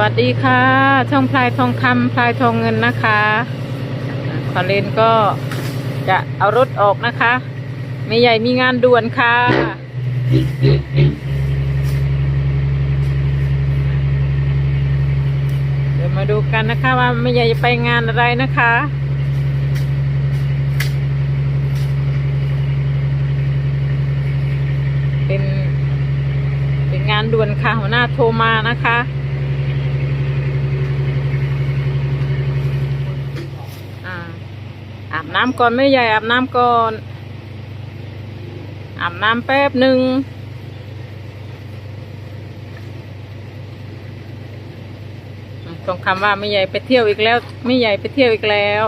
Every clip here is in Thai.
วัสดีค่ะ ช่องพลายทองคำพลายทองเงินนะคะคอเลนก็จะเอารถออกนะคะไม่ใหญ่มีงานด่วนค่ะ เดี๋ยวมาดูกันนะคะว่าไม่ใหญ่จะไปงานอะไรนะคะเป็นเป็นงานด่วนค่ะหัวหน้าโทรมานะคะ อ่าอาบ น้ำก่อนไม่ใหญ่อาบน้ำก่อนอาบน้ำแป๊บหนึ่งตรงคำว่าไม่ใหญ่ไปเที่ยวอีกแล้วไม่ใหญ่ไปเที่ยวอีกแล้ว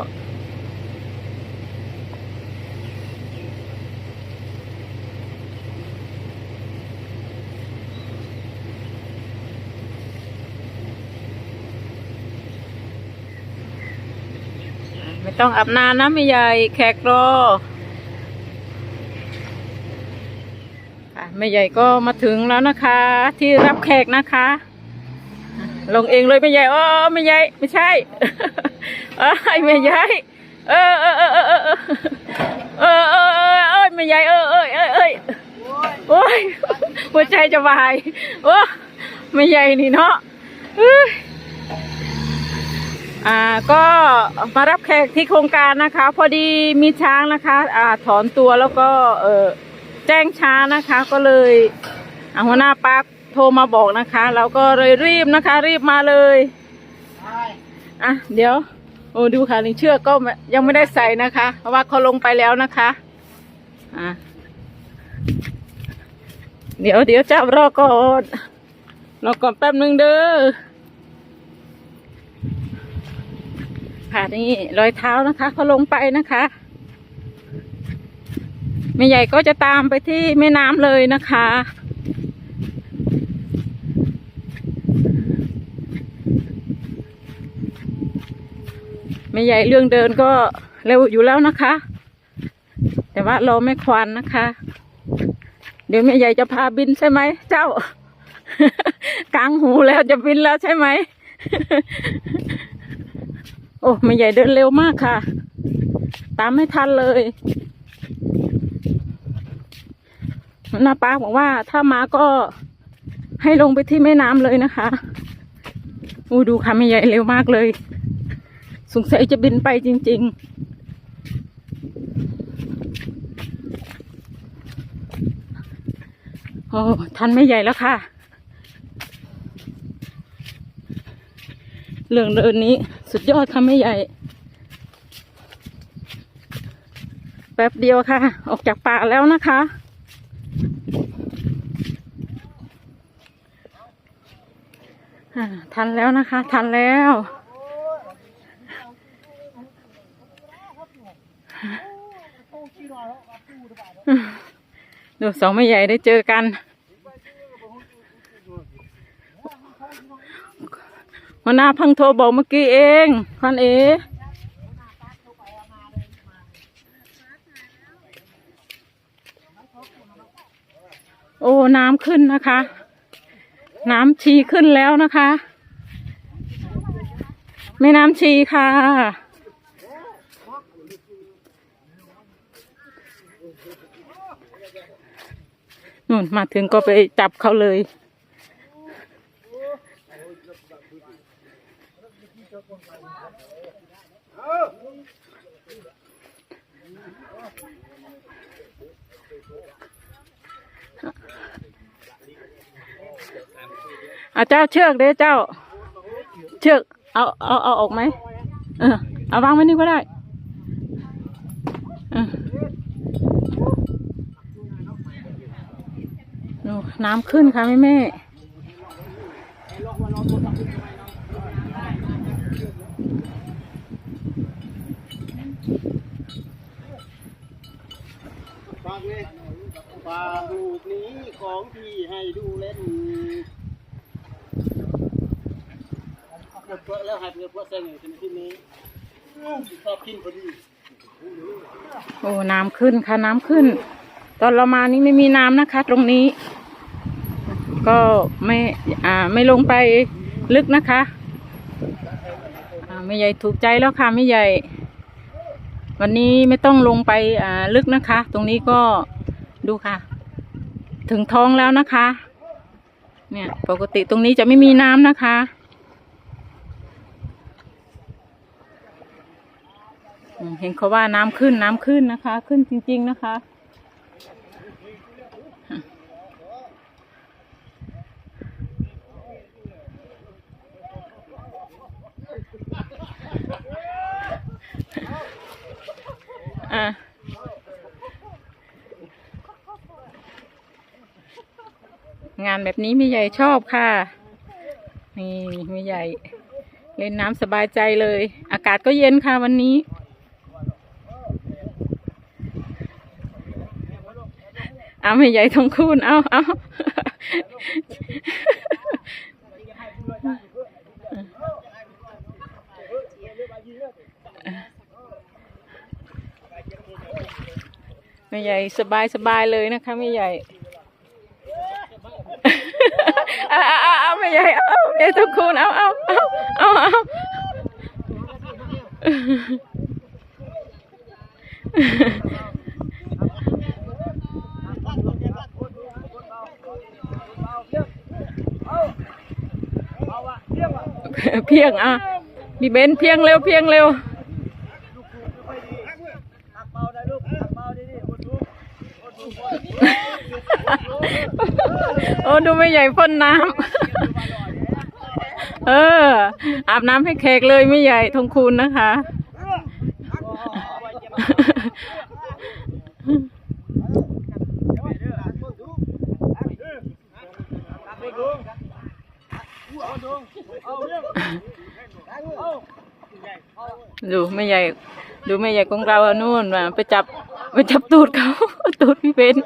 ต้องอาบน้ำนะไม่ใหญ่แขกรอค่ะไม่ใหญ่ก็มาถึงแล้วนะคะ ที่รับแขกนะคะ ลงเองเลยไม่ใหญ่อ๋อไม่ใหญ่ไม่ใช่เอ้ยไม่ใหญ่เออเออเออเออเออเออเออเออเออไม่ใหญ่เออเออเออเออโอ้ยหัวใจจะวายโอ้ไม่ใหญ่นี่เนาะเอ่าก็มารับแขกที่โครงการนะคะ พอดีมีช้างนะคะอ่าถอนตัวแล้วก็เออแจ้งช้านะคะ ก็เลยอ่าหัวหน้าปักโทรมาบอกนะคะ เราก็เลยรีบนะคะ รีบมาเลยอะเดี๋ยวโอ้ดูค่ะนี่เชือกก็ยังไม่ได้ใส่นะคะ เพราะว่าเขาลงไปแล้วนะคะอะเดี๋ยวเดี๋ยวจ้ารอก่อนรอก่อนแป๊บนึงเด้อ ค่ะ นี่รอยเท้านะคะเขาลงไปนะคะแม่ใหญ่ก็จะตามไปที่แม่น้ำเลยนะคะ แม่ใหญ่เรื่องเดินก็เร็วอยู่แล้วนะคะ แต่ว่าเราไม่ควานนะคะ เดี๋ยวแม่ใหญ่จะพาบินใช่ไหมเจ้ากลางหูแล้วจะบินแล้วใช่ไหม อ้ไม่ใหญ่เดินเร็วมากค่ะ ตามไม่ทันเลยนาป้าบอกว่าถ้ามาก็ให้ลงไปที่แม่น้ำเลยนะคะอู้ดูค่ะไม่ใหญ่เร็วมากเลย สงสัยจะบินไปจริง ๆโอ้ทันไม่ใหญ่แล้วค่ะ เรื่องเดินนี้สุดยอดค่ะไม่ใหญ่ แป๊บเดียวค่ะ ออกจากป่าแล้วนะคะ ทันแล้วนะคะ ทันแล้วเดูสองไม่ใหญ่ได้เจอกัน หัวหน้าพังโทรบอกเมื่อกี้เองพันเอโอ้ น้ำขึ้นนะคะ น้ำชีขึ้นแล้วนะคะแม่น้ำชีค่ะ นู่นมาถึงก็ไปจับเขาเลย อาเจ้าเชือกเด้เจ้า เชือก เอาเอาเอาออกไหมเออเอาวางไว้นี่ก็ได้เออดูน้ำขึ้นค่ะแม่แม่ฝากเลยฝากลูกนี้ของพี่ให้ดูเล่นเกิดเพื่อ แล้วห้เพื่อเพื่อเซ็งอยู่ที่นี้ชอบกินพอดีโอ้น้ำขึ้นค่ะน้ำขึ้น ตอนเรามานี่ไม่มีน้ำนะคะ ตรงนี้ ก็ไม่อ่าไม่ลงไปลึกนะคะอ่าแม่ใหญ่ถูกใจแล้วค่ะแม่ใหญ่ วันนี้ไม่ต้องลงไปอ่าลึกนะคะ ตรงนี้ก็ดูค่ะ ถึงท้องแล้วนะคะ เนี่ยปกติตรงนี้จะไม่มีน้ำนะคะอืม เห็นเขาว่าน้ำขึ้นน้ำขึ้นนะคะ ขึ้นจริง ๆ นะคะอะงานแบบนี้ม่ใหญ่ชอบค่ะ นี่ม่ใหญ่ เล่นน้ำสบายใจเลย อากาศก็เย็นค่ะวันนี้ เอาไม่ใหญ่ทองคูณเอาเอาไม่ใหญ่สบายสบายเลยนะคะไม่ใหญ่เอาเอาเอาเอาไม่ใหญ่เอาไม่ใหญ่ต้องคูณเอาเอาเอาเอาเอา เพียงอะมีเบนเพียงเร็วเพียงเร็วหักเบาได้ลูกหักเบาดีดีคนดูโอ้ดูไม่ใหญ่พ่นน้ำเออ อาบน้ำให้แขกเลยไม่ใหญ่ทงคูณนะคะ ดูไม่ใหญ่ ดูไม่ใหญ่ของเรานู่นมาไปจับไปจับตูดเขาตูดพี่เบน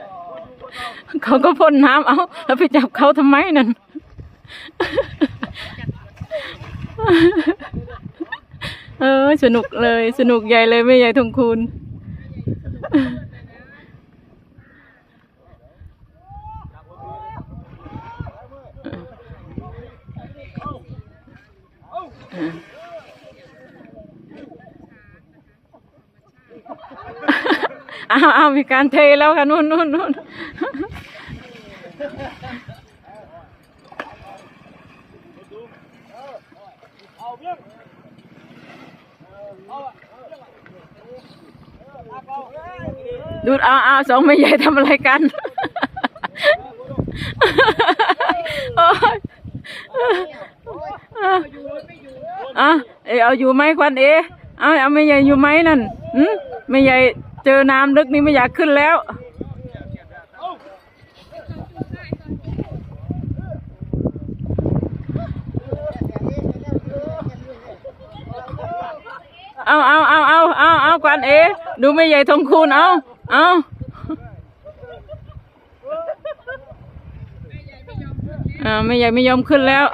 เขาก็พ่นน้ำเอาแล้วไปจับเขาทำไมนั่นเออสนุกเลยสนุกใหญ่เลยไม่ใหญ่ทงคูณ อ้าวอ้าวมีการเทแล้วค่ะนู่นนู่นนู่นดูดเอาเอาสองไม่ใหญ่ทำอะไรกันโอ๊ยอะเอยเอาอยู่ไหมควันเอเอาเอาไม่ใหญ่อยู่ไหมนั่นหืมไม่ใหญ่ เจอน้ำลึกนี่ไม่อยากขึ้นแล้วเอาเอาเอาเอาเอาเอาควันเอ ดูไม่ใหญ่ทงคูณเอาเอาอ่าไม่ใหญ่ไม่ยอมขึ้นแล้ว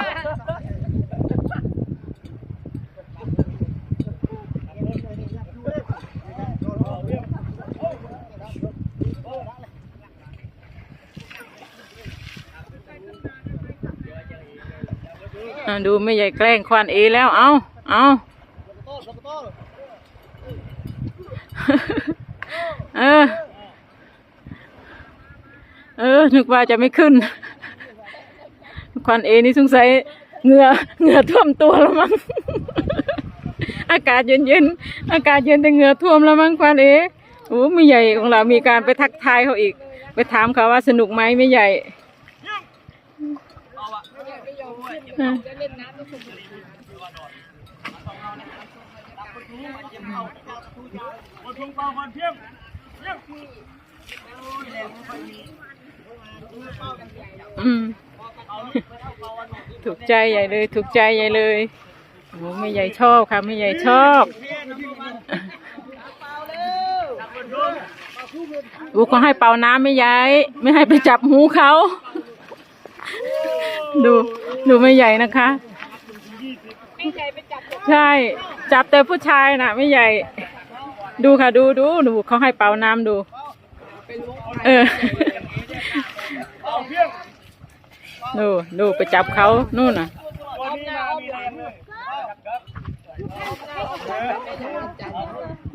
ดูไม่ใหญ่แกล้งควานเอแล้ว เอาเอาเออ เออ นึกว่าจะไม่ขึ้น ควันเอนี่สงสัยเหงื่อเหงื่อท่วมตัวแล้วมั้ง อากาศเย็นเย็นอากาศเย็นแต่เหงื่อท่วมแล้วมั้งควันเอโอ้ไม่ใหญ่ของเรามีการไปทักทายเขาอีก ไปถามเขาว่าสนุกไหมไม่ใหญ่ อืมถูกใจใหญ่เลย ถูกใจใหญ่เลยโอ้ไม่ใหญ่ชอบค่ะไม่ใหญ่ชอบอูเขาให้เป่าน้ำไม่ย้ายไม่ให้ไปจับหูเขา ดูดูไม่ใหญ่นะคะใช่ จับแต่ผู้ชายนะไม่ใหญ่ ดูค่ะดูดูดูเขาให้เป่าน้ำดู เออดูดูไปจับเขานู่นน่ะวันนี้นะ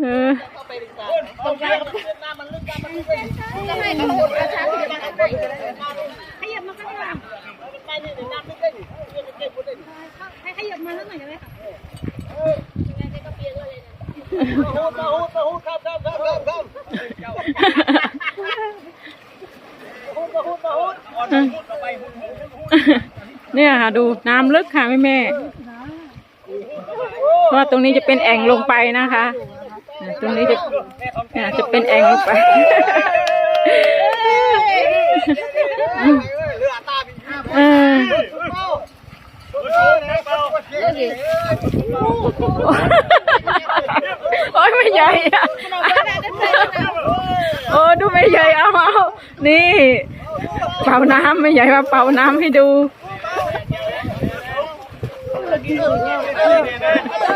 เออ ตรงนี้น้ำมันลึกน้ำมันลึกเลย ทำไมเขาพูดอาชาขยับมาข้างในขยับมาข้างหลัง ไปนี่น้ำลึกเลยนี่เก็บหมดเลย ให้ขยับมาแล้วหน่อยได้ไหมคะ หูตาหูตาหูครับครับครับครับครับหูตาหูตาหู เนี่ยค่ะดูน้ำลึกค่ะแม่แม่เพราะว่าตรงนี้จะเป็นแอ่งลงไปนะคะอ่าตรงนี้จะเนี่ยจะเป็นแอ่งลงไปเรือตาพี่เออโอ้ยไม่ใหญ่อะโอ้ดูไม่ใหญ่เอาเอานี่ เป่าน้ำไม่ใหญ่ว่าเป่าน้ำให้ดู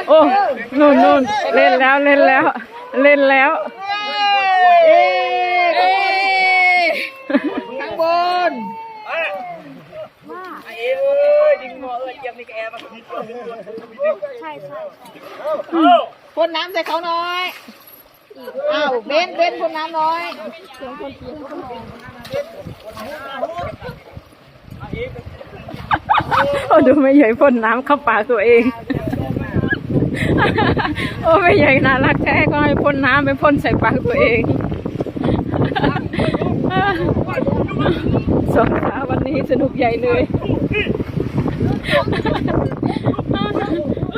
โอ้นู่นนู่นเล่นแล้วเล่นแล้ว เล่นแล้วข้างบนใช่ใช่พ่นน้ำใส่เขาหน่อยอ้าวเบนเบนพ่นน้ำน่อยเสียงคนกิน โอ้ดูไม่ใหญ่พ่นน้ำเข้าปากตัวเอง โอ้ไม่ใหญ่น่ารักแท้ก็ให้พ่นน้ำไปพ่นใส่ปากตัวเองสองขาวันนี้สนุกใหญ่เลย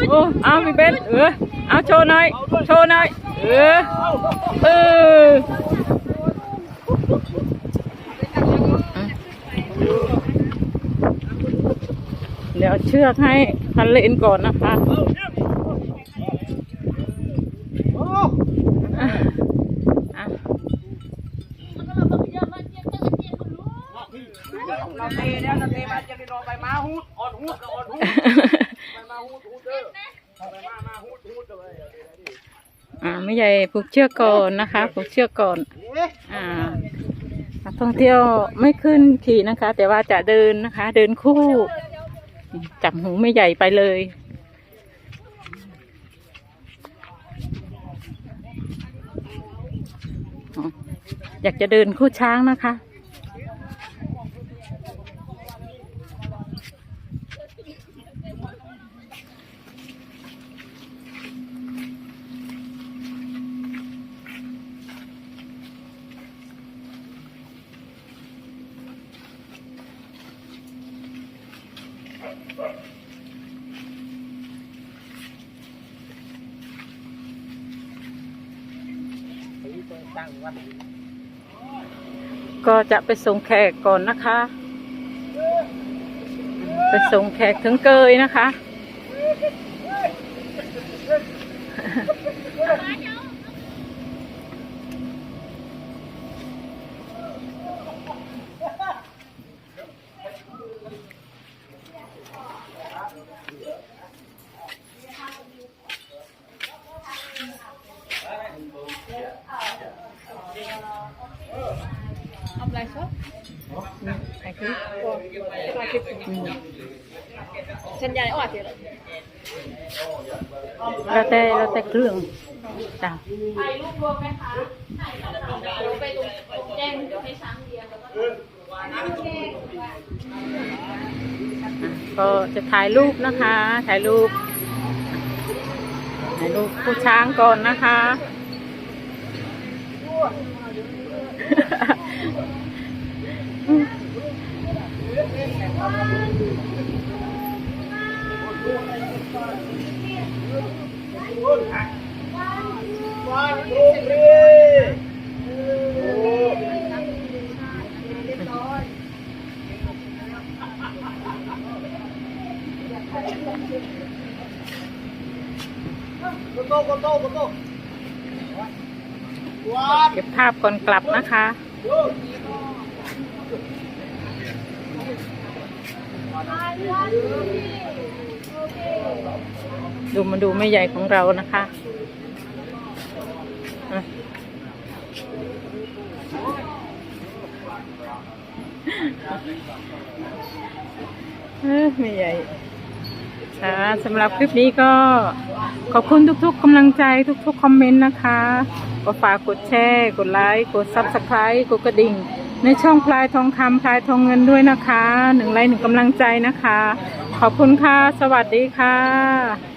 โอ้ เอาพี่เบนเออ เอาโชว์หน่อย โชว์หน่อย เออ เออ เดี๋ยวเชือกให้คันเลนก่อนนะคะอะอ่าเตะแล้วเราเตะมาจะไปรอใบม้าหูดอ่อนหูดกับอ่อนหูดใบม้าหูดหูดเมย์ใหญ่ผูกเชือกก่อนนะคะผูกเชือกก่อน อ่านักท่องเที่ยวไม่ขึ้นขี่นะคะ แต่ว่าจะเดินนะคะ เดินคู่ จับหูไม่ใหญ่ไปเลยอ๋ออยากจะเดินคู่ช้างนะคะ ก็จะไปส่งแขกก่อนนะคะ ไปส่งแขกถึงเกยนะคะ เอาอะไรซะฉันยายอ่อนเสียเลย แต่แล้วแต่เครื่องจ้ะถ่ายรูปรวมไหมคะถ่ายรูปไปตรงแจ้งเดี๋ยวให้ช้างเรียนแล้วก็ก็จะถ่ายรูปนะคะ ถ่ายรูป ถ่ายรูปผู้ช้างก่อนนะคะ วันโอเกโต้โกโต้โกโต้วันเก็บภาพก่อนกลับนะคะ ดูมาดูแม่ใหญ่ของเรานะคะอะเออแม่ใหญ่ค่ะสำหรับคลิปนี้ก็ขอบคุณทุกๆกำลังใจทุกๆคอมเมนต์นะคะ ก็ฝากกดแชร์ กดไลค์ กดซับสไคร b ์กดกระดิ่ง ในช่องพลายทองคำพลายทองเงินด้วยนะคะ หนึ่งไลค์หนึ่งกำลังใจนะคะ ขอบคุณค่ะ สวัสดีค่ะ